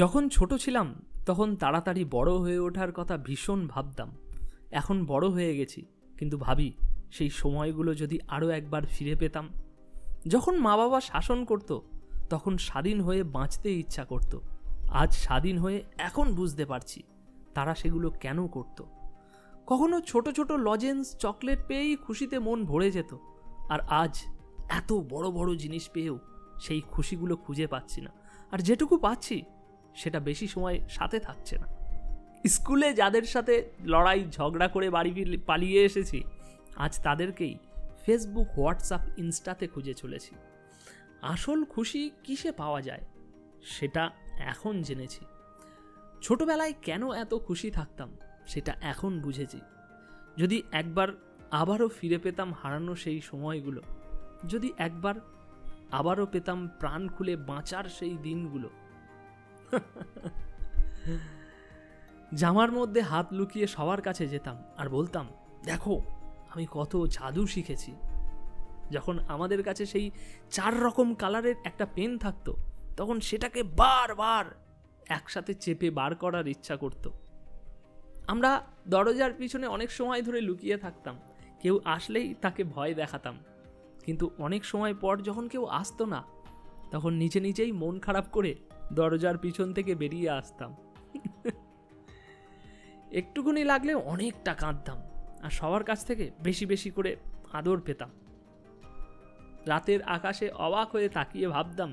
যখন ছোট ছিলাম, তখন তাড়াতাড়ি বড় হয়ে ওঠার কথা ভীষণ ভাবতাম। এখন বড় হয়ে গেছি, কিন্তু ভাবি, সেই সময়গুলো যদি আরও একবার ফিরে পেতাম। যখন মা বাবা শাসন করত, তখন স্বাধীন হয়ে বাঁচতে ইচ্ছা করত। আজ স্বাধীন হয়ে এখন বুঝতে পারছি তারা সেগুলো কেন করত। কখনো ছোট ছোট লজেন্স চকলেট পেয়েই খুশিতে মন ভরে যেত, আর আজ এত বড় বড় জিনিস পেয়েও সেই খুশিগুলো খুঁজে পাচ্ছি না। আর যেটুকু পাচ্ছি সেটা বেশি সময় সাথে থাকছে না। স্কুলে যাদের সাথে লড়াই, ঝগড়া করে বাড়ি পালিয়ে এসেছি, আজ তাদেরকেই ফেসবুক হোয়াটসঅ্যাপ ইনস্টাতে খুঁজে চলেছি। আসল খুশি কিসে পাওয়া যায় সেটা এখন জেনেছি। ছোটবেলায় কেন এত খুশি থাকতাম সেটা এখন বুঝেছি। যদি একবার আবারও ফিরে পেতাম হারানো সেই সময়গুলো, যদি একবার আবারও পেতাম প্রাণ খুলে বাঁচার সেই দিনগুলো জামার মধ্যে হাত লুকিয়ে সবার কাছে যেতাম আর বলতাম, দেখো, আমি কত জাদু শিখেছি। যখন আমাদের কাছে সেই চার রকম কালারের একটা পেন থাকতো, তখন সেটাকে বারবার একসাথে চেপে বার করার ইচ্ছা করতো। আমরা দরজার পিছনে অনেক সময় ধরে লুকিয়ে থাকতাম, কেউ আসলেই তাকে ভয় দেখাতাম। কিন্তু অনেক সময় পর যখন কেউ আসতো না, তখন নিচে নিচেই মন খারাপ করে দরজার পিছন থেকে বেরিয়ে আসতাম। একটুখানি লাগলে অনেকটা কাঁদতাম আর সবার কাছ থেকে বেশি বেশি করে আদর পেতাম। রাতের আকাশে অবাক হয়ে তাকিয়ে ভাবতাম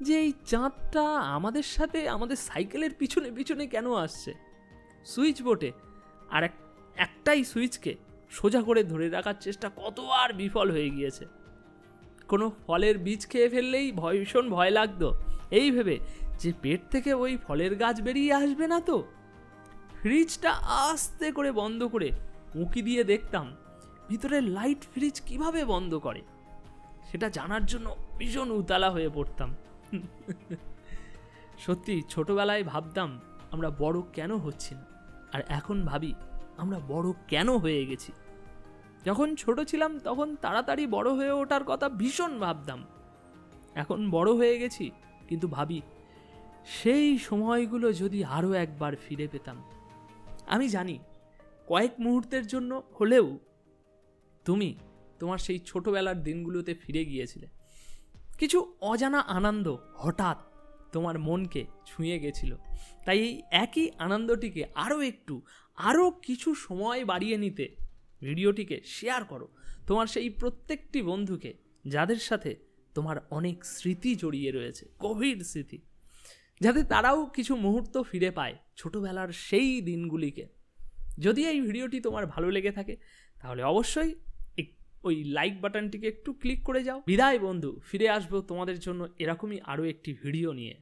যে এই চাঁদটা আমাদের সাথে আমাদের সাইকেলের পিছনে পিছনে কেন আসছে? সুইচ বোর্ডে আর এক, একটাই সুইচকে সোজা করে ধরে রাখার চেষ্টা কত আর বিফল হয়ে গিয়েছে। কোনো ফলের বীজ খেয়ে ফেললেই ভয় ভীষণ ভয় লাগতো। এই ভেবে যে পেট থেকে ওই ফলের গাছ বেরিয়ে আসবে না তো? ফ্রিজটা আস্তে করে বন্ধ করে উঁকি দিয়ে দেখতাম ভিতরে লাইট ফ্রিজ কীভাবে বন্ধ করে? সেটা জানার জন্য ভীষণ উতালা হয়ে পড়তাম। সত্যি ছোটবেলায় ভাবতাম আমরা বড় কেন হচ্ছি না? আর এখন ভাবি আমরা বড় কেন হয়ে গেছি? যখন ছোট ছিলাম তখন তাড়াতাড়ি বড় হয়ে ওঠার কথা ভীষণ ভাবতাম। এখন বড় হয়ে গেছি, কিন্তু ভাবি সেই সময়গুলো যদি আরও একবার ফিরে পেতাম। আমি জানি, কয়েক মুহূর্তের জন্য হলেও তুমি তোমার সেই ছোটবেলার দিনগুলোতে ফিরে গিয়েছিলে। কিছু অজানা আনন্দ হঠাৎ তোমার মনকে ছুঁয়ে গেছিল। তাই এই একই আনন্দটিকে আরও একটু, আরও কিছু সময় বাড়িয়ে নিতে ভিডিওটিকে শেয়ার করো। তোমার সেই প্রত্যেকটি বন্ধুকে যাদের সাথে তোমার অনেক স্মৃতি জড়িয়ে রয়েছে, গভীর স্মৃতি। যাতে তারাও কিছু মুহূর্ত ফিরে পায় ছোটোবেলার সেই দিনগুলিকে। যদি এই ভিডিওটি তোমার ভালো লেগে থাকে, তাহলে অবশ্যই ওই লাইক বাটনটিকে একটু ক্লিক করে যাও। বিদায় বন্ধু, ফিরে আসব তোমাদের জন্য এরকমই আরও একটি ভিডিও নিয়ে।